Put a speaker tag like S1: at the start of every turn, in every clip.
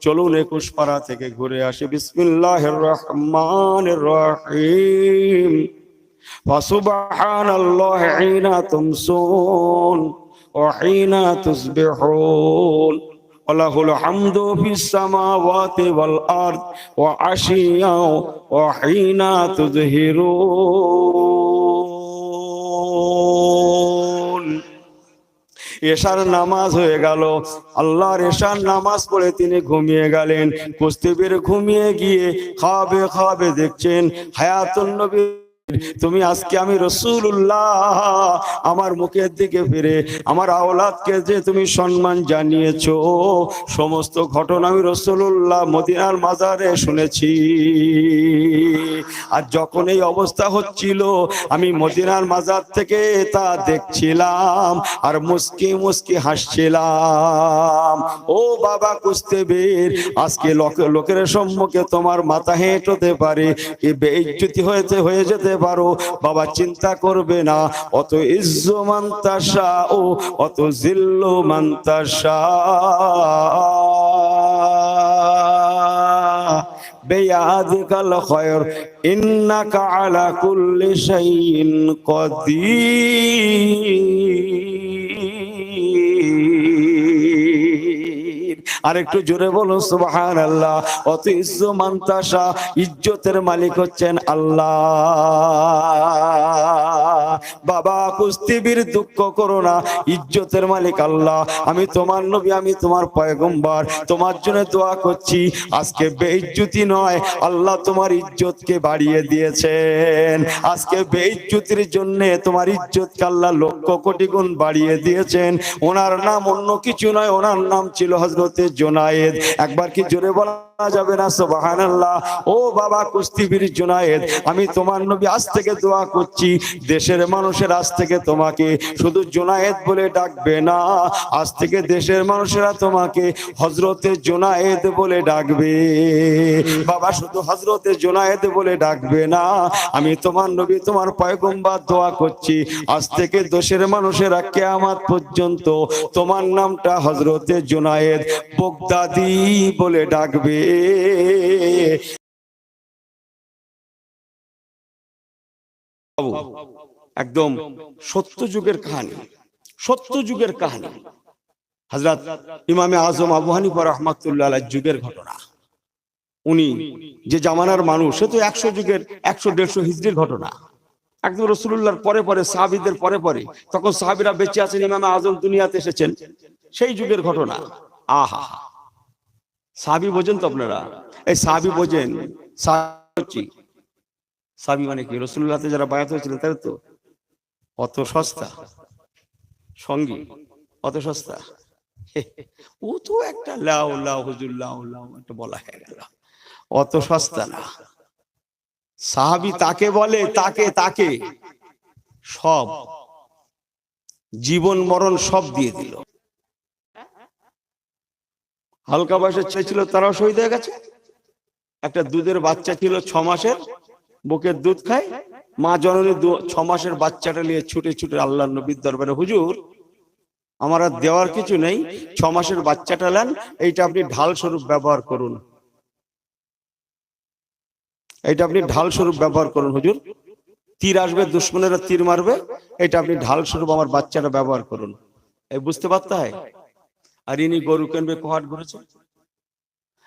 S1: চলুন একুশ পাড়া থেকে ঘুরে আসি বিসমিল্লাহ রহমান রহিম فسبحان الله حين تمسون وحين تصبحون وله الحمد في السماوات والأرض وعشيا وحين تظهرون এশার নামাজ হয়ে গেল। আল্লাহর এশার নামাজ পড়ে তিনি ঘুমিয়ে গেলেন। কুস্তিবির ঘুমিয়ে গিয়ে খাবে খাবে দেখছেন হায়াতুল নবী তুমি আজকে আমি রসুল্লাহ আমার মুখের দিকে ফিরে, আমার আওলাদকে যে তুমি সম্মান জানিয়েছো, সমস্ত ঘটনা আমি রসুল্লাহ মদিনার মাজারে শুনেছি। আর যখন এই অবস্থা হচ্ছিল, আমি মদিনার মাজার থেকে তা দেখছিলাম আর মুস্কি মুস্কি হাসছিলাম। ও বাবা কুস্তেবীর আজকে লোক- লোকের সম্মুখে তোমার মাথা হেঁট হতে পারে বেইজ্জতি হয়েছে হয়ে যেতে পারো, বাবা চিন্তা করবে না। অত ইজ্জো মান্তাসা ও অত জিল্ল মান্তাসা। বেয়াদিকাল খয়র, ইন্নাকা আলা কুল্লি সাইন কদী আর একটু জোরে বলুন সুবহান আল্লাহ অত ইজ্জু ইজ্জতের মালিক হচ্ছেন আল্লাহ। বাবা কুস্তিবীর দুঃখ করো না, ইজ্জতের মালিক আল্লাহ। আমি তোমার নবী, আমি তোমার পয়গম্বর। তোমার জন্য দোয়া করছি, আজকে বেইজ্জতি নয়, আল্লাহ তোমার ইজ্জতকে বাড়িয়ে দিয়েছেন। আজকে বেইজ্জতির জন্য তোমার ইজ্জতকে আল্লাহ লক্ষ কোটি গুণ বাড়িয়ে দিয়েছেন। ওনার নাম অন্য কিছু নয়, ওনার নাম ছিল হজরতে জোনায়েদ। একবার কি জোরে বলা যাবে না, সুবহানাল্লাহ। ও বাবা কুস্তিবীর জোনায়েদ, আমি তোমার নবী আজ থেকে দোয়া করছি, দেশের মানুষের আজ থেকে তোমাকে শুধু জোনায়েদ বলে ডাকবে না, আজ থেকে দেশের মানুষেরা তোমাকে হজরতে জোনায়েদ বলে ডাকবে। বাবা, শুধু হজরতে জোনায়েদ বলে ডাকবে না, আমি তোমার নবী, তোমার পয়গম্বার দোয়া করছি, আজ থেকে দেশের মানুষেরা কেয়ামাত পর্যন্ত তোমার নামটা হজরতে জোনায়েদ বগদাদি বলে ডাকবে। একদম সত্য যুগের কাহিনী, সত্য যুগের কাহিনী। হজরত ইমামে আজম আবু হানিফা রহমাতুল্লাহ যুগের ঘটনা। উনি যে জামানার মানুষ, সে তো একশো যুগের, একশো দেড়শো হিজড়ির ঘটনা। একদম রসুল্লাহর পরে পরে, সাহাবিদের পরে পরে, তখন সাহাবিরা বেঁচে আছেন, ইমামে আজম দুনিয়াতে এসেছেন। সেই যুগের ঘটনা। আহা সাহাবি বোঝেন তো আপনারা। এই সাবি বোঝেন সাহাবি মানে কি? রসুল্লাহতে যারা বায়াত হয়েছিলেন তাদের তো? অত সস্তা? সঙ্গী? অত সস্তা? ও তো একটা লাউ লাউ হুজুর লাউ লাউ একটা বলা হয়ে গেল। অত সস্তা না। সাহাবি তাকে বলে তাকে তাকে সব। জীবন মরণ সব দিয়ে দিল। হালকা বয়সের ছেলে ছিল, তারাও শহীদ হয়ে গেছে। একটা দুধের বাচ্চা ছিল ছ মাসের বুকের দুধ খায়। মা জননী ছ মাসের বাচ্চাটা নিয়ে ছুটে ছুটে আল্লাহ নবীর দরবারে, হুজুর, আমার আর দেওয়ার কিছু নেই, ছ মাসের বাচ্চাটা নেন, এইটা আপনি ঢাল স্বরূপ ব্যবহার করুন। এইটা আপনি ঢাল স্বরূপ ব্যবহার করুন, হুজুর। তীর আসবে দুশ্মনেরা তীর মারবে এটা আপনি ঢাল স্বরূপ আমার বাচ্চাটা ব্যবহার করুন। এই বুঝতে পারতে হয়? আর ইনি গরু কিনবে কোহাট করেছে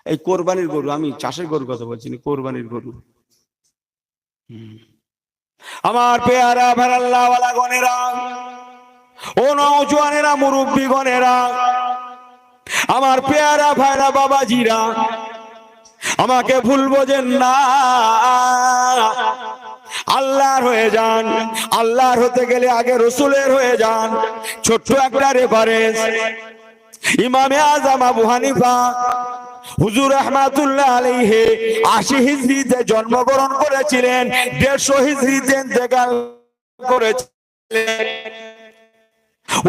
S1: এই কোরবানির গরু আমি চাষের গরুর কথা বলছি না, কোরবানির গরু। আমার পেয়ারা ভেড়াল্লাওয়ালা গনেরা ও নৌজওয়ানেরা মুরব্বী গনেরা আমার পেয়ারা ভাইরা বাবাজিরা আমাকে ভুল বোঝেন না। আল্লাহর হয়ে যান আল্লাহর হতে গেলে আগে রসুলের হয়ে যান ছোট্ট একটা রেফারেন্স ইমামে আজম আবু হানিফা হুজুর রহমাতুল্লাহ আলাইহি আশি হিজরিতে জন্মগ্রহণ করেছিলেন, দেড়শো হিজরিতে ইন্তেকাল করেছিলেন।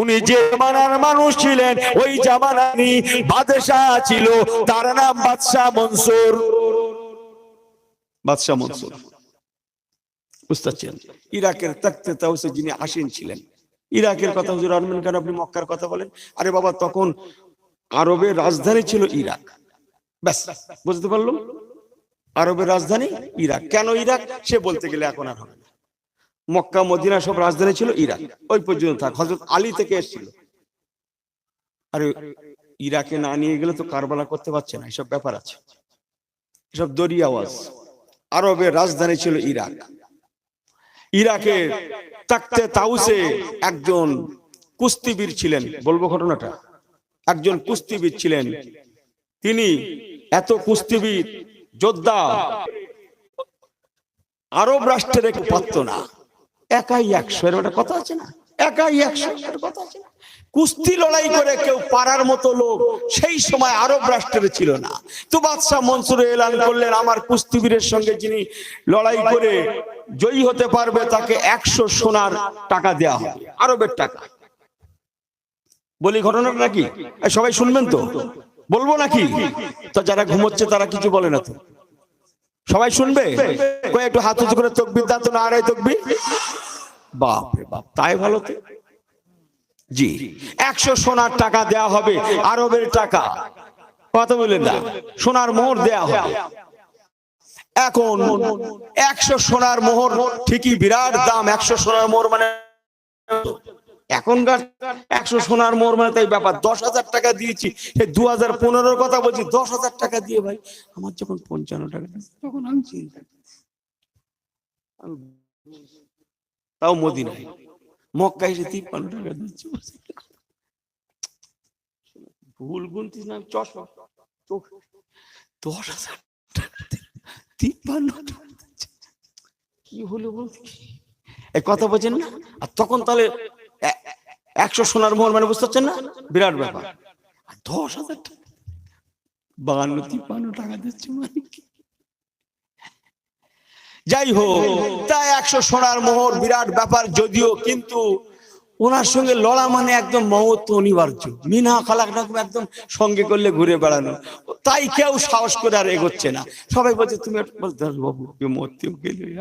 S1: উনি যে জামানার মানুষ ছিলেন, ওই জামানানি বাদশাহ ছিল, তার নাম বাদশাহ মনসুর। বাদশাহ মনসুর। বুঝতে ইরাকের তখতে তাউসে যিনি আসীন ছিলেন। ইরাকের কথা হুজুর আনবেন কেন? আপনি মক্কার কথা বলেন। আরে বাবা, তখন আরবের রাজধানী ছিল ইরাক। ব্যাস, বুঝতে পারলাম? আরবের রাজধানী ইরাক। কেন ইরাক? সে বলতে গেলে এখন আর হবে মক্কা, মদিনা সব রাজধানী ছিল ইরাক। ওই পর্যন্ত থাক। হজরত আলী থেকে এসেছিল। আরে ইরাকে না নিয়ে গেলে তো কারবালা করতে পারছে না। এসব ব্যাপার আছে। এসব দরিয়া আওয়াজ। আরবের রাজধানী ছিল ইরাক। ইরাকে তাকতে তাউসে একজন কুস্তিবীর ছিলেন। বলব ঘটনাটা। একজন কুস্তিবীর ছিলেন। তিনি এত কুস্তিবীর, যোদ্ধা, আরব রাষ্ট্রের একটু পারত না। একাই একশো। এর একটা কথা আছে না? একাই একশো কুস্তি লড়াই করে কেউ পারার মতো লোক, সেই সময় আরব রাষ্ট্রের ছিল না। তো বাদশাহ মনসুর এলান করলেন, আমার কুস্তিবীরের সঙ্গে যিনি লড়াই করে জয়ী হতে পারবে, তাকে একশো সোনার টাকা দেয়া হবে, আরবের টাকা। বলি ঘটনাটা নাকি? সবাই শুনবেন তো? বলব নাকি? তো যারা ঘুমোচ্ছে, তারা কিছু বলে না তো। সবাই শুনবে? একটু হাত উঁচু করে তকবির দাঁত না আড়াই তকবি বাপ রে বাপ তাই ভালো তো? জি একশো সোনার টাকা দেয়া হবে আরবের টাকা। কথা বললেন না? সোনার মোহর দেয়া হবে। এখন একশো সোনার মোহর ঠিকই বিরাট দাম একশো সোনার মোহর মানে এখনকার একশো সোনার মোহর মানে তাই ব্যাপার। দশ হাজার টাকা দিয়েছি দু হাজার পনেরোর কথা বলছি দশ হাজার টাকা দিয়ে ভাই আমার যখন পঞ্চান্ন টাকা তখন আমি চিন্তা তাও মদিনায়। মক্কা এসে তিপ্পান্ন টাকা দিচ্ছি ভুল গুনতিস না চশমা। দশ হাজার তিপ্পান্ন কি হলো বলছি এই কথা বলছেন না? আর তখন তাহলে একশো সোনার মোহর মানে বুঝতে পারছেন না? বিরাট ব্যাপার। দশ হাজার টাকা বাহান্ন তিপ্পান্ন টাকা দিচ্ছে মানে কি? যাই হোক তা একশো সোনার মোহর বিরাট ব্যাপার যদিও কিন্তু ওনার সঙ্গে লড়া মানে একদম মহত্ব অনিবার্য। মিনা খালাক রকম একদম সঙ্গে করলে ঘুরে বেড়ানো। তাই কেউ সাহস করে আর এগোচ্ছে না। সবাই বলছে, তুমি বাবু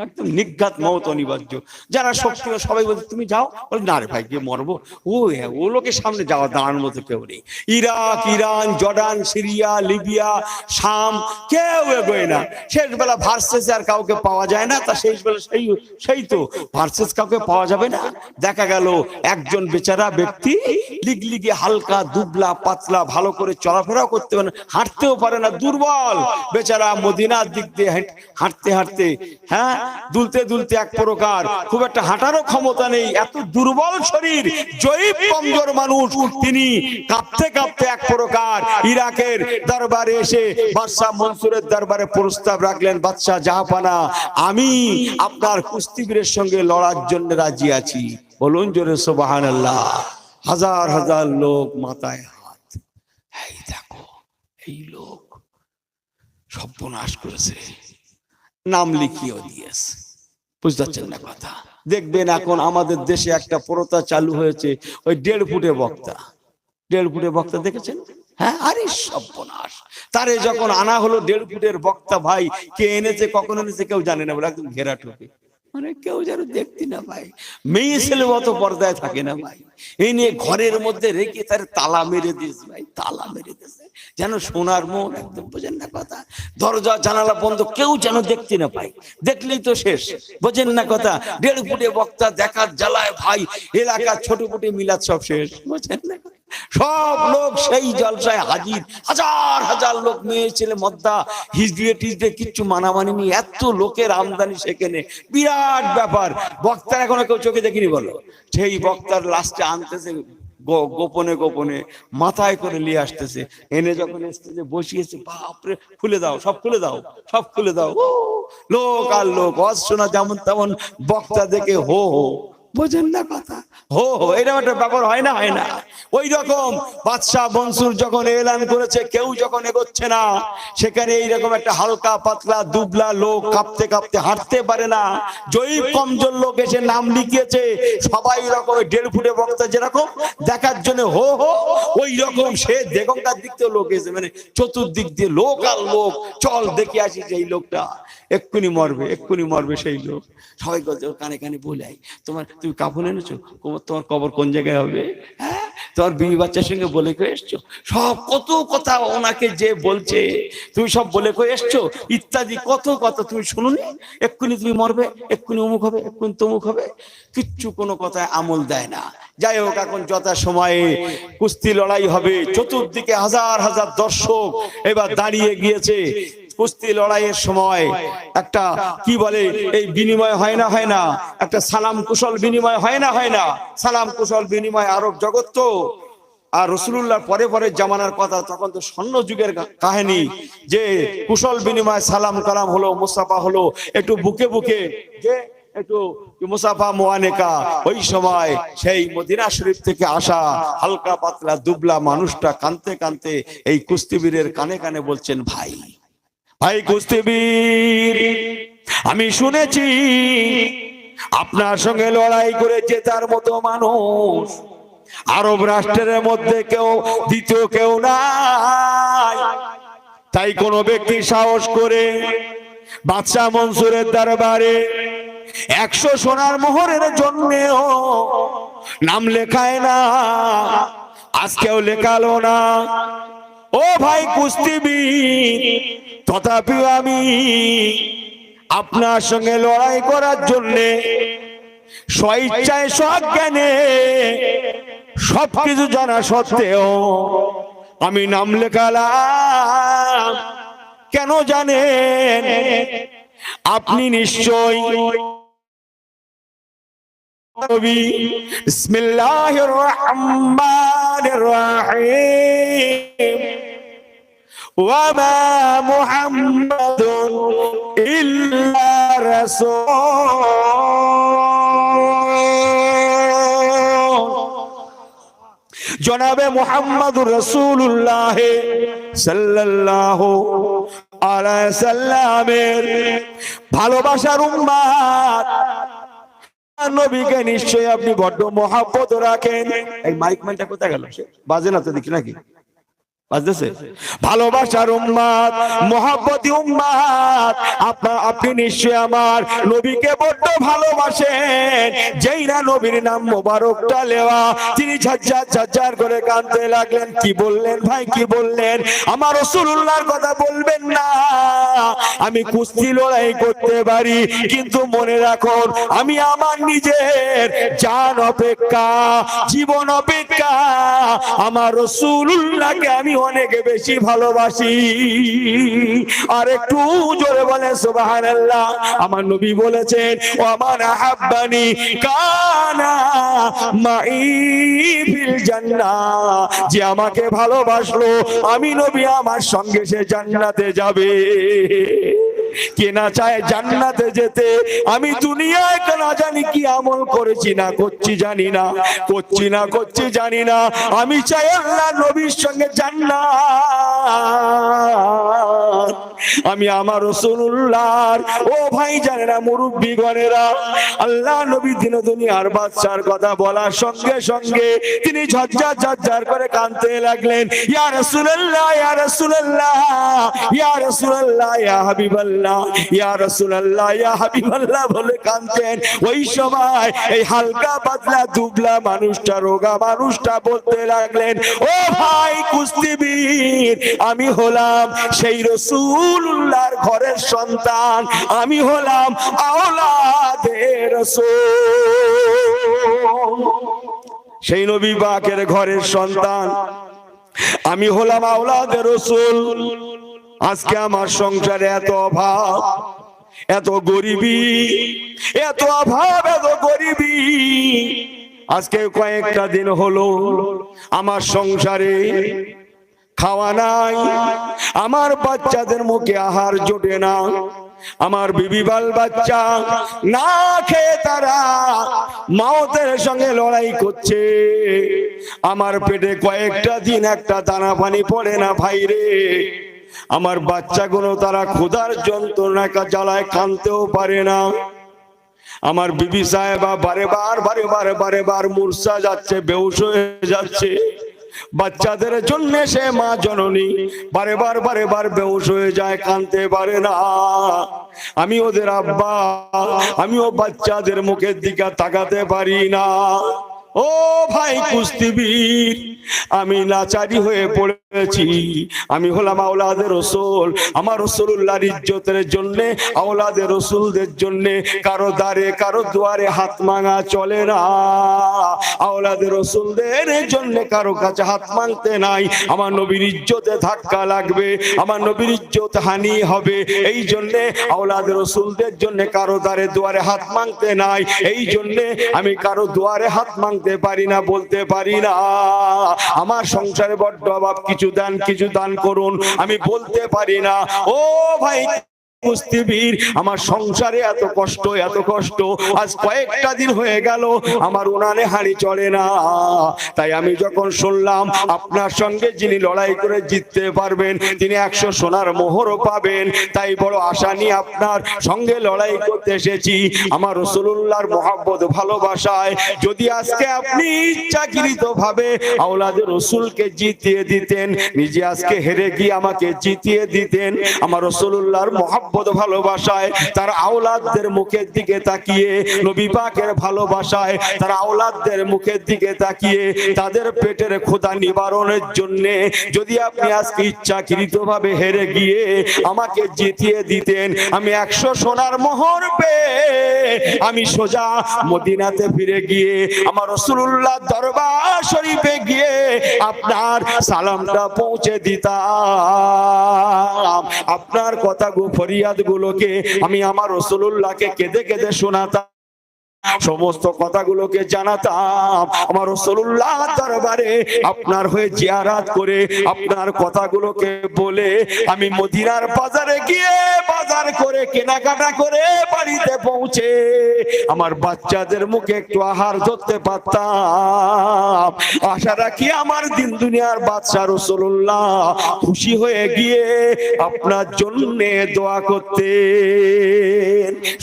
S1: একদম নিঘাত মহৎ অনিবার্য। যারা শক্তি সবাই বলছে, তুমি যাও। বলে, না রে ভাই, গিয়ে মরবো। ও হ্যাঁ ও লোকের সামনে যাওয়া দাঁড়ানোর মতো কেউ নেই। Iraq, Iran, Jordan, Syria, Libya, শাম, কেউ এগোয় না। শেষ বেলা ভার্সেস আর কাউকে পাওয়া যায় না। তা শেষ বেলা সেই সেই তো, ভার্সেস কাউকে পাওয়া যাবে না। দেখা গেল একজন বেচারা ব্যক্তি লিগলিগে হালকা, দুবলা, পাতলা, ভালো করে চলাফেরাও করতে পারে না, হাঁটতেও পারে না, দুর্বল। বেচারা মদিনার দিক দিয়ে হাঁটতে হাঁটতে হ্যাঁ দুলতে দুলতে এক প্রকার। খুব একটা হাঁটারও ক্ষমতা নেই, এত দুর্বল শরীর, জয়ীব কমজোর মানুষ, তিনি কাঁপতে কাঁপতে এক প্রকার ইরাকের দরবারে এসে বাদশাহ মনসুরের দরবারে প্রস্তাব রাখলেন, বাদশাহ জাহাপানা আমি আপনার কুস্তিবীরের সঙ্গে লড়ার জন্য রাজি আছি। বলুন জোরে সোবাহান আল্লাহ হাজার হাজার লোক মাথায় হাত। এই দেখো, এই লোক সর্বনাশ করেছে। নাম লিখিয়েও দিয়েছে। বুঝতে পারছেন না কথা? দেখবেন এখন আমাদের দেশে একটা প্রথা চালু হয়েছে, ওই দেড় ফুটে বক্তা। দেড় ফুটে বক্তা দেখেছেন? হ্যাঁ আরে সর্বনাশ। তারে যখন আনা হলো দেড় ফুটের বক্তা ভাই, কে এনেছে, কখন এনেছে, কেউ জানে না, বলে একদম ঘেরা টুপি মানে কেউ যেন দেখতি না মেয়ে ছেলে পর্দায় থাকে না ভাই। এই নিয়ে ঘরের মধ্যে রেখে তার তালা মেরে দিস ভাই তালা মেরে যেন সোনার মন একদম বোঝেন না কথা। দরজা জানালা বন্ধ কেউ যেন দেখতে না পাই দেখলেই তো শেষ। বোঝেন না কথা। দেড় ফুটে বক্তা দেখার জ্বালায় ভাই। এলাকার ছোট ফুটে মিলাদ সব শেষ। বোঝেন না কথা? সব লোক সেই জলসায় হাজির। হাজার হাজার লোক, মেয়ে, ছেলে, মদ্দা, হিজড়িয়ে টিজড়ে কিচ্ছু মানামানি নেই। এত লোকের আমদানি সেখানে। বিরাট ব্যাপার। বক্তার এখনও কেউ চোখে দেখিনি বলো? সেই বক্তার লাস্টে আনতেছে গোপনে গোপনে, মাথায় করে নিয়ে আসতেছে। এনে যখন স্টেজে বসিয়েছে, বাপরে, খুলে দাও, সব খুলে দাও, সব খুলে দাও। লোক আর লোক অশোনা যেমন তেমন বক্তা দেখে হো হো। বোঝেন না কথা। হো হো, এরকম একটা ব্যাপার হয় না হয় না। ওই রকম বাদশাহ বনসুর যখন এলান করেছে, কেউ যখন এগোচ্ছে না, সেখানে এইরকম একটা হালকা পাতলা দুবলা লোক কাঁপতে কাঁপতে হাঁটতে পারে না। জয়ীব কমজোর লোক এসে নাম লিখিয়েছে, সবাই রকম ওই দেড় ফুটে বক্তা যেরকম, দেখার জন্য হো হো, ওই রকম সে দেগঙ্গার দিক থেকে লোক এসে মানে চতুর্দিক দিয়ে লোক আর লোক, চল দেখে আসি যে এই লোকটা। এক্ষুনি মরবে এক্ষুনি মরবে সেই লোক। সবাই কানে কানে বলে তোমার, তুমি কাপড় এনেছো? তোমার কবর কোন জায়গায় হবে? হ্যাঁ? তোমার বিবি বাচ্চার সঙ্গে বলে কয়ে এসছো? সব কত কথা ওনাকে যে বলছে তুমি সব বলে কয়ে এসছো? ইত্যাদি কত কথা তুমি শুনুনি? এক্ষুনি তুমি মরবে, এক্ষুনি অমুক হবে, এক্ষুনি তমুক হবে। কিচ্ছু কোনো কথায় আমল দেয় না। যাই হোক, এখন যথা সময়ে কুস্তি লড়াই হবে। চতুর্দিকে হাজার হাজার দর্শক এবার দাঁড়িয়ে গিয়েছে। কুস্তি লড়াইয়ের সময় একটা, কি বলে, এই বিনিময় হয় না হয় না। একটা সালাম কুশল বিনিময় হয় না হয় না। সালাম কুশল বিনিময় আরব জগৎ তো। আর রসুল্লাহ পরে পরে জামানার কথা, তখন তো স্বর্ণ যুগের কাহিনী যে কুশল বিনিময় সালাম কালাম হলো মুসাফা হলো, একটু বুকে বুকে, যে একটু মুসাফা মোয়ানেকা ওই সময় সেই মদিনা শরীফ থেকে আসা হালকা পাতলা দুবলা মানুষটা কানতে কানতে এই কুস্তিবীরের কানে কানে বলছেন, ভাই ভাই কুস্তিবীর আমি শুনেছি আপনার সঙ্গে লড়াই করে জেতার মতো মানুষ। আরব রাষ্ট্রের মধ্যে কেউ, দ্বিতীয় কেউ নাই। তাই কোন ব্যক্তি সাহস করে বাদশাহ মনসুরের দরবারে একশো সোনার মোহরের জন্যেও নাম লেখায় না, আজকেও লেখালো না। ও ভাই কুস্তিবীর তথাপিও আমি আপনার সঙ্গে লড়াই করার জন্যে স্বইচ্ছায় সজ্ঞানে সবকিছু জানা সত্ত্বেও আমি নাম লেখালাম। কেন জানেন? আপনি নিশ্চয় নবী। বিসমিল্লাহির ওয়ামা মুহাম্মাদুন ইল্লা রাসূল জনাবে মুহাম্মদুর রাসূলুল্লাহ সাল্লাল্লাহু আলাইহি সাল্লামের ভালোবাসার উম্মাত নবীকে নিশ্চয়ই আপনি বড্ড মহাব্বত রাখেন। এই মাইক মাইকটা কোথায় গেল? বাজে না তো দেখি নাকি? ভালোবাসার উম্মাদ, মহাব্বতী উম্মাদ আপনার আপনি নিশ্চয়ই আমার নবীকে বড্ড ভালোবাসেন। যেই না নবীর নাম মোবারকটা লেওয়া তিনি করে কাঁদতে লাগলেন, কি বললেন ভাই, কি বললেন? আমার রসুল্লাহর কথা বলবেন না। আমি কুস্তি লড়াই করতে পারি, কিন্তু মনে রাখুন, আমি আমার নিজের জান অপেক্ষা, জীবন অপেক্ষা। আমার রসুল্লাহকে আমি অনেক বেশি ভালোবাসি। আর একটু জোরে বলে সুবাহান আমার নবী বলেছেন, ও আমার আহাব্বানি কানা মাই ফিল জান্নাহ। যে আমাকে ভালোবাসলো, আমি নবী আমার সঙ্গে সে জান্নাতে যাবে। কেনা চায় জান্নাতে যেতে? আমি দুনিয়ায় না জানি কি আমল করেছি না করছি জানি না, করছি না, করছি জানি না। আমি চাই আল্লাহ নবীর সঙ্গে জান্নাত। আমি আমার রসুল্লাহর ও ভাই জানে না মুরব্বী গণেরা আল্লাহ নবী দিন দুনিয়ার বাচ্চার কথা বলার সঙ্গে সঙ্গে তিনি ঝরঝর ঝরঝর করে কাঁদতে লাগলেন, ইয়া রাসূলুল্লাহ ইয়া রাসূলুল্লাহ ইয়া রাসূলুল্লাহ, ইয়া হাবিবাল্লাহ। ইয়া রাসূলুল্লাহ, ইয়া হাবিবাল্লাহ বলে কাঁদতেন। ওই সময় এই হালকা পাতলা দুবলা মানুষটা, রোগা মানুষটা বলতে লাগলেন, ও ভাই কুস্তিবীর আমি হলাম সেই রসুল্লাহর ঘরের সন্তান, আমি হলাম রসুল। সেই নবী বাকের ঘরের সন্তান, আমি হলাম আওলাদের রসুল। আজকে আমার সংসারে এত অভাব, এত গরিবি, এত অভাব, এত গরিবি। আজকে কয়েকটা দিন হলো আমার সংসারে খাওয়া নাই, আমার বাচ্চাদের মুখে আহার জোটে না, আমার বিবি বাল বাচ্চা না খেয়ে তারা মাওতের সঙ্গে লড়াই করছে। আমার পেটে কয়েকটা দিন একটা দানা পানি পড়ে না ভাই রে আমার বাচ্চাগুলো তারা ক্ষুধার যন্ত্রণা জ্বালায় কানতেও পারে না। আমার বিবি সাহেবা বারে বার, বারে বারে বারে বার মূর্ছা যাচ্ছে বেউস হয়ে যাচ্ছে। বাচ্চাদের জন্য সে মা জননী বারে বার বারে বার বেউস হয়ে যায় কানতে পারে না। আমি ওদের আব্বা, আমিও বাচ্চাদের মুখের দিকে তাকাতে পারি না। ও ভাই কুস্তিবীর আমি লাচারি হয়ে পড়েছি। আমি হলাম আওলাদের রসুল, আমার রসুল্লাহর ইজ্জতের জন্য, আওলাদের রসুলদের জন্য, কারও দ্বারে, কারও দুয়ারে হাত মাঙা চলে না। আওলাদের রসুলদের জন্য কারও কাছে হাত মাংতে নাই, আমার নবীর ইজ্জতে ধাক্কা লাগবে, আমার নবীর ইজ্জত হানি হবে। এই জন্যে আওলাদের রসুলদের জন্যে কারও দ্বারে, দুয়ারে হাত মাংতে নাই, এই জন্যে আমি কারও দুয়ারে হাত মাংতে পারি না, বলতে পারি না। আমার সংসারে বড্ড অভাব, কিছু দান কিছু দান করুন, আমি বলতে পারি না। ও ভাই কুস্তিবীর আমার সংসারে এত কষ্ট এত কষ্ট। আজ কয়েকটা দিন হয়ে গেল, আমার উনানে হাড়ি চড়ে না। তাই আমি যখন শুনলাম, আপনার সঙ্গে যিনি লড়াই করে জিততে পারবেন, তিনি একশো সোনার মোহরও পাবেন। তাই বড় আশা নিয়ে আপনার সঙ্গে লড়াই করতে এসেছি। আমার রসুল্লাহর মহাব্বত ভালোবাসায়, যদি আজকে আপনি ইচ্ছাকৃত ভাবে আওলাদের রসুলকে জিতিয়ে দিতেন, নিজে আজকে হেরে গিয়ে আমাকে জিতিয়ে দিতেন, আমার রসুল্লাহর মহাব্বত ভালোবাসায়, তার আওলাদদের মুখের দিকে তাকিয়ে, নবী পাকের ভালোবাসায়, তার আওলাদদের মুখের দিকে তাকিয়ে, তাদের পেটের ক্ষুধা নিবারণের জন্য যদি আপনি আজকে ইচ্ছাকৃত ভাবে হেরে গিয়ে আমাকে জিতিয়ে দিতেন, আমি একশো সোনার মোহর পেয়ে আমি সোজা মদিনাতে ফিরে গিয়ে, আমার রসুল্লাহ দরবার শরীফে গিয়ে আপনার সালামটা পৌঁছে দিতাম। আপনার কথা গো ফরিয়াদ গুলোকে আমি আমার রসুল্লাহকে কেঁদে কেঁদে শোনাতাম। সমস্ত কথাগুলোকে জানাতাম। আমার রসুল্লাহ দরবারে আপনার হয়ে জিয়ারাত করে আপনার কথাগুলোকে বলে আমি মদিনার বাজারে গিয়ে বাজার করে কেনাকাটা করে বাড়িতে পৌঁছে আমার বাচ্চাদের মুখে একটু আহার ধরতে পারতাম। আশা রাখি আমার দিন দুনিয়ার বাদশাহ রসুল্লাহ খুশি হয়ে গিয়ে আপনার জন্য দোয়া করতে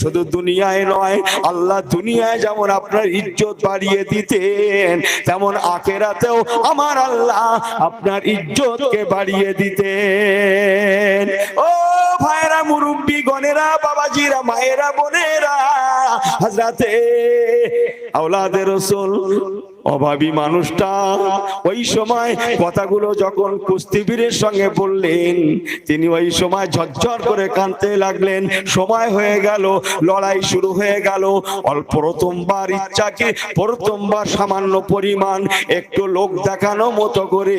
S1: শুধু দুনিয়ায় নয়, আল্লাহ দুনিয়ায় যেমন আপনার ইজ্জত বাড়িয়ে দিতেন, তেমন আখেরাতেও আমার আল্লাহ আপনার ইজ্জতকে বাড়িয়ে দিতেন। ও ভাইরা মুরব্বী গনেরা বাবাজিরা, মায়েরা, বোনেরা হাজরাতে আওলাদের রসুল অভাবী মানুষটা, ওই সময় কথাগুলো যখন কুস্তিবীরের সঙ্গে বললেন, তিনি ওই সময় ঝরঝর করে কাঁদতে লাগলেন। সময় হয়ে গেল, লড়াই শুরু হয়ে গেল। অল্প প্রথমবার ইচ্ছাকে প্রথমবার সামান্য পরিমাণ একটু লোক দেখানো মতো করে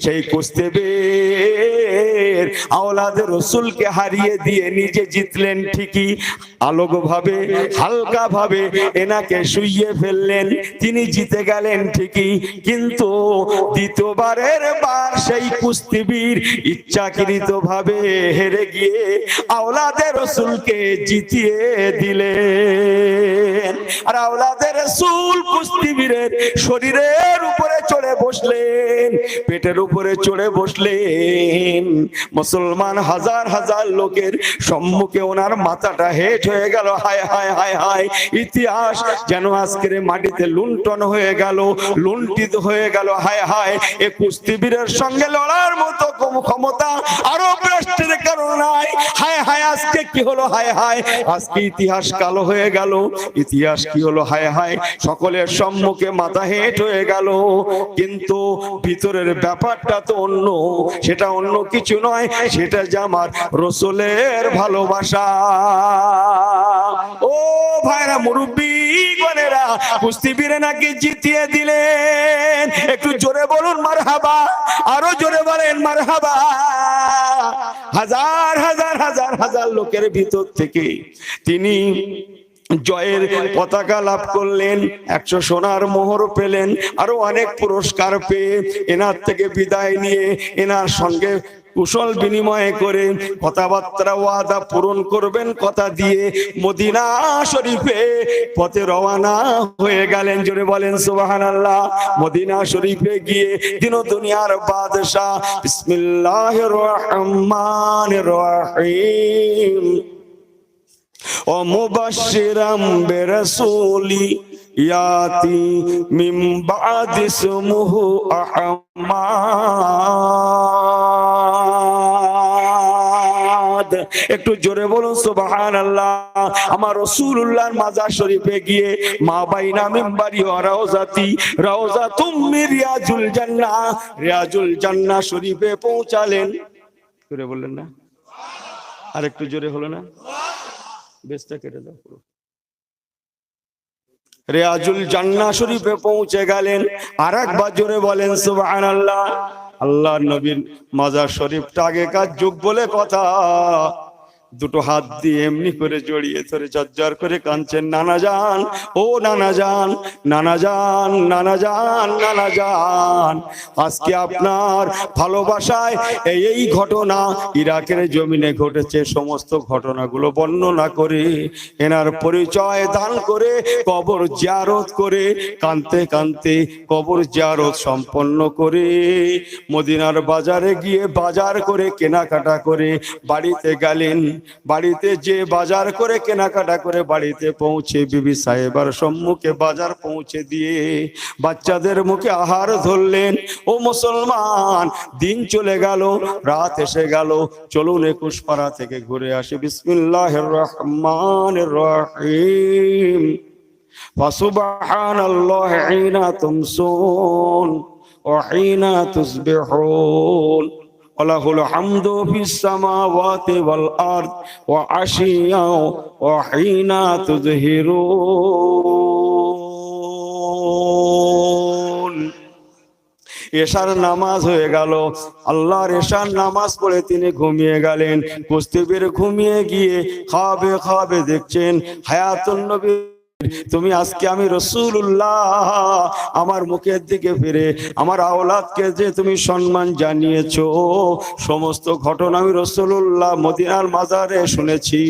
S1: সেই কুস্তিবীর আওলাদের রসুলকে হারিয়ে দিয়ে নিজে জিতলেন ঠিকই। আলোকভাবে, হালকাভাবে এনাকে শুইয়ে ফেললেন। তিনি জিতে গেলেন ঠিকই, কিন্তু দ্বিতীয়বারের বার সেই কুস্তিবীর ইচ্ছাকৃত ভাবে হেরে গিয়ে আওলাদের রসুলকে জিতিয়ে দিলেন। আর আওলাদের রসুল কুস্তিবীরের শরীরের উপরে চড়ে বসলেন, পেটের উপরে চড়ে বসলেন। মুসলমান হাজার হাজার লোকের সম্মুখে ওনার মাথাটা হেট হয়ে গেল, হায় হায় হায় হায়। ইতিহাস যেন আজকের মাটিতে লুণ্ঠন হয়ে গেল হয়ে গেল। হায় হায় এ কুস্তিবীরের সঙ্গে লড়ার মতো ক্ষমতা আরও কারণ হায় হায়, আজকে কি হলো? হায় হায়, আজকে ইতিহাস কালো হয়ে গেল। ইতিহাস কি হলো? হায় হায়, সকলের সম্মুখে মাথা হেট হয়ে গেল। কিন্তু ভিতরের ব্যাপারটা তো অন্য। সেটা অন্য কিছু নয়, সেটা যে আমার রসুলের ভালোবাসা। ও ভাইরা মুরব্বী নাকি জিতিয়ে দিলেন? একটু জোরে বলুন আরও জোরে বলেন হাজার হাজার হাজার হাজার লোকের ভিতর থেকে তিনি জয়ের পতাকা লাভ করলেন, একশো সোনার মোহর পেলেন, আরও অনেক পুরস্কার পেয়ে এনার থেকে বিদায় নিয়ে এনার সঙ্গে কুশল বিনিময় করে কথাবার্তা ওয়াদা পূরণ করবেন কথা দিয়ে মদিনা শরীফে পথে রওনা হয়ে গেলেন। জোরে বলেন সুবাহান আল্লাহ মদিনা শরীফে গিয়ে দিন দুনিয়ার বাদশাহ বিসমিল্লাহ রহমান রহিম। ও মুবাশিরাম বেরসুলি ইয়াতি মিম বাদ একটু জোরে বলুন সুবাহান আল্লাহ আমার রসুল্লাহর মাজার শরীফে গিয়ে মা বাইনা মিম্বারি ও রাওজাতি রাওজা তুমি রিয়াজুল জান্নাহ রিয়াজুল জান্নাহ শরীফে পৌঁছালেন। জোরে বললেন না? আর একটু জোরে হলো না? বেশটা কেটে দাও পুরো। রেয়াজুল জান্না শরীফে পৌঁছে গেলেন। আর একবার জোরে বলেন সুবহান আল্লাহ আল্লাহ নবীর মাজার শরীফটা আগেকার যুগ বলে কথা। দুটো হাত দিয়ে এমনি করে জড়িয়ে ধরে চজ্জার করে কাঁদছেন, নানা যান ও নানা যান নানা যান নানা যান নানা যান আজকে আপনার ভালোবাসায় এই এই ঘটনা ইরাকের জমিনে ঘটেছে, সমস্ত ঘটনাগুলো বর্ণনা করে, এনার পরিচয় দান করে, কবর জিয়ারত করে কানতে কানতে কবর জিয়ারত সম্পন্ন করে, মদিনার বাজারে গিয়ে বাজার করে, কেনাকাটা করে, বাড়িতে গেলেন বাড়িতে যে বাজার করে কেনাকাটা করে বাড়িতে পৌঁছে বিবি সাহেবার সম্মুখে বাজার পৌঁছে দিয়ে বাচ্চাদের মুখে আহার ধরলেন ও মুসলমান দিন চলে গেল রাত এসে গেল চলুন একুশ পাড়া থেকে ঘুরে আসি বিসমিল্লাহ রহমান রহিম فسبحان الله حين تمسون وحين تصبحون ওলাহুল এশার নামাজ হয়ে গেল। আল্লাহর এশার নামাজ পড়ে তিনি ঘুমিয়ে গেলেন। কুস্তিবীর ঘুমিয়ে গিয়ে খাবে খাবে দেখছেন। হায়াতুল নবী তুমি আজকে আমি রসুল্লাহ আমার মুখের দিকে ফিরে, আমার আওলাদকে যে তুমি সম্মান জানিয়েছ, সমস্ত ঘটনা আমি রসুল্লাহ মদিনার মাজারে শুনেছি।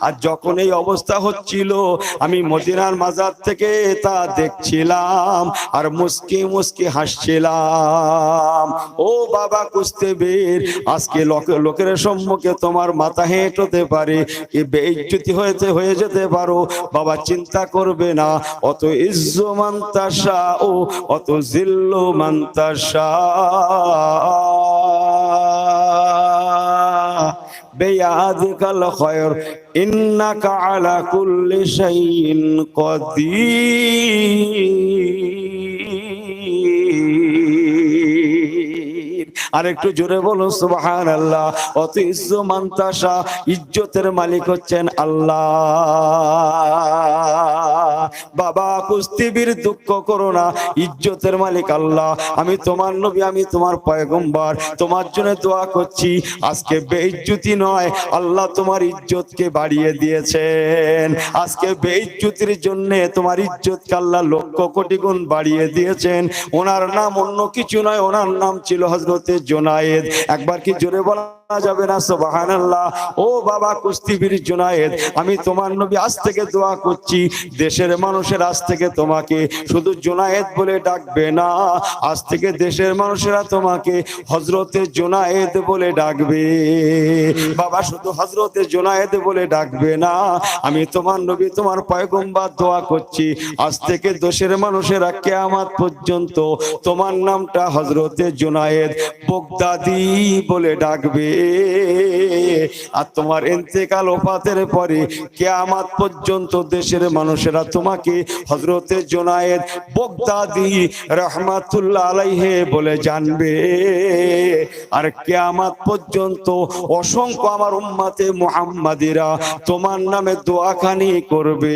S1: আর যখন এই অবস্থা হচ্ছিল, আমি মদিনার মাজার থেকে তা দেখছিলাম আর মুস্কি মুস্কি হাসছিলাম। ও বাবা কুস্তেবীর আজকে লোকে- লোকের সম্মুখে তোমার মাথা হেঁট হতে পারে বেইজ্জতি হয়েছে হয়ে যেতে পারো, বাবা চিন্তা করবে না। অত ইজ্জ মান্তাসা ও অত জিল্ল মান্তাসা বেয়াদিকাল খয়র, ইন্নাকা আলা কুল্লি সাইন কদির। আর একটু জোরে বলো সুবহান আল্লাহ অত ইজ্জ মান্তাসা ইজ্জতের মালিক হচ্ছেন আল্লাহ। বাবা কুস্তিবির দুঃখ করো না, ইজ্জতের মালিক আল্লাহ। আমি তোমার নবী, আমি তোমার পয়গম্বর। তোমার জন্য দোয়া করছি, আজকে বেইজ্জতি নয়, আল্লাহ তোমার ইজ্জতকে বাড়িয়ে দিয়েছেন। আজকে বেইজ্জতির জন্য তোমার ইজ্জতকে আল্লাহ লক্ষ কোটি গুণ বাড়িয়ে দিয়েছেন। ওনার নাম অন্য কিছু নয়, ওনার নাম ছিল হজরতে জোনায়েদ একবার কি জোরে বলা? যাবে না, সুবহানাল্লাহ। ও বাবা কুস্তিবীর জোনায়েদ, আমি তোমার নবী আজ থেকে দোয়া করছি, দেশের মানুষের আজ থেকে তোমাকে শুধু জোনায়েদ বলে ডাকবে না, আজ থেকে দেশের মানুষেরা তোমাকে হজরতে জোনায়েদ বলে ডাকবে। বাবা, শুধু হজরতে জোনায়েদ বলে ডাকবে না, আমি তোমার নবী, তোমার পয়গম্বর দোয়া করছি, আজ থেকে দেশের মানুষেরা কেয়ামাত পর্যন্ত তোমার নামটা হজরতে জোনায়েদ বগদাদি বলে ডাকবে। আর তোমার ইন্তেকাল ওফাতের পরে কেয়ামাত পর্যন্ত দেশের মানুষেরা তোমাকে হজরতে জোনায়েদ বগদাদি রহমাতুল্লাহ আলাইহে বলে জানবে। আর কেয়ামাত পর্যন্ত অসংখ্য আমার উম্মাতে মুহাম্মাদিরা তোমার নামে দোয়াখানি করবে।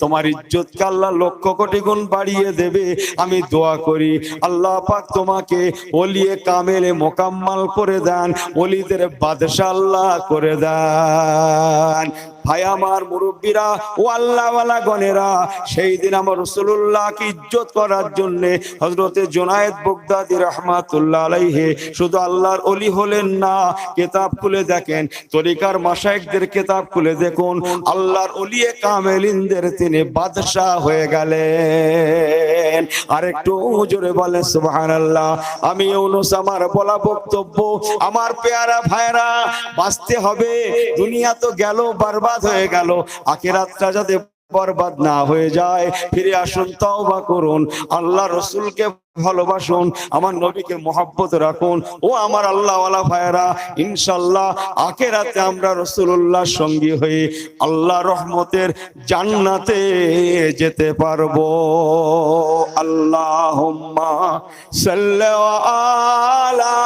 S1: তোমার ইজ্জত আল্লাহ লক্ষ কোটি গুণ বাড়িয়ে দেবে। আমি দোয়া করি, আল্লাহ পাক তোমাকে ওলিয়ে কামেলে মোকাম্মাল করে দেন ওলিদের বাদশাল্লাহ করে দেন। ভাই আমার মুরব্বীরা, ও আল্লাহওয়ালা গণেরা, সেই দিন আমার রসুল্লাহকে ইজ্জত করার জন্য হজরতে জোনায়েদ বগদাদি রহমাতুল্লাহ আলাইহে শুধু আল্লাহর অলি হলেন না, কেতাব খুলে দেখেন, তরিকার মাসায়েকদের কেতাব খুলে দেখুন, আল্লাহর অলিয়ে কামেলিনদের তিনি বাদশাহ হয়ে গেলেন। আর একটু জোরে বলেন, সুবহানাল্লাহ, আমি ইউনুস আমার বলা বক্তব্য, আমার পেয়ারা ভাইরা বাঁচতে হবে, দুনিয়া তো গেল বরবাদ হয়ে গেল। আখেরাতটা যাতে বরবাদ না হয়ে যায়, ফিরে আসুন, তওবা করুন। আল্লাহ রসুলকে ভালোবাসুন, আমার নবীকে মহাব্বত রাখুন। ও আমার আল্লাহওয়ালা ভাইরা ইনশাল্লাহ আখেরাতে আমরা রসুল্লাহ সঙ্গী হয়ে আল্লাহ রহমতের জান্নাতে যেতে পারব। আল্লাহ আলা।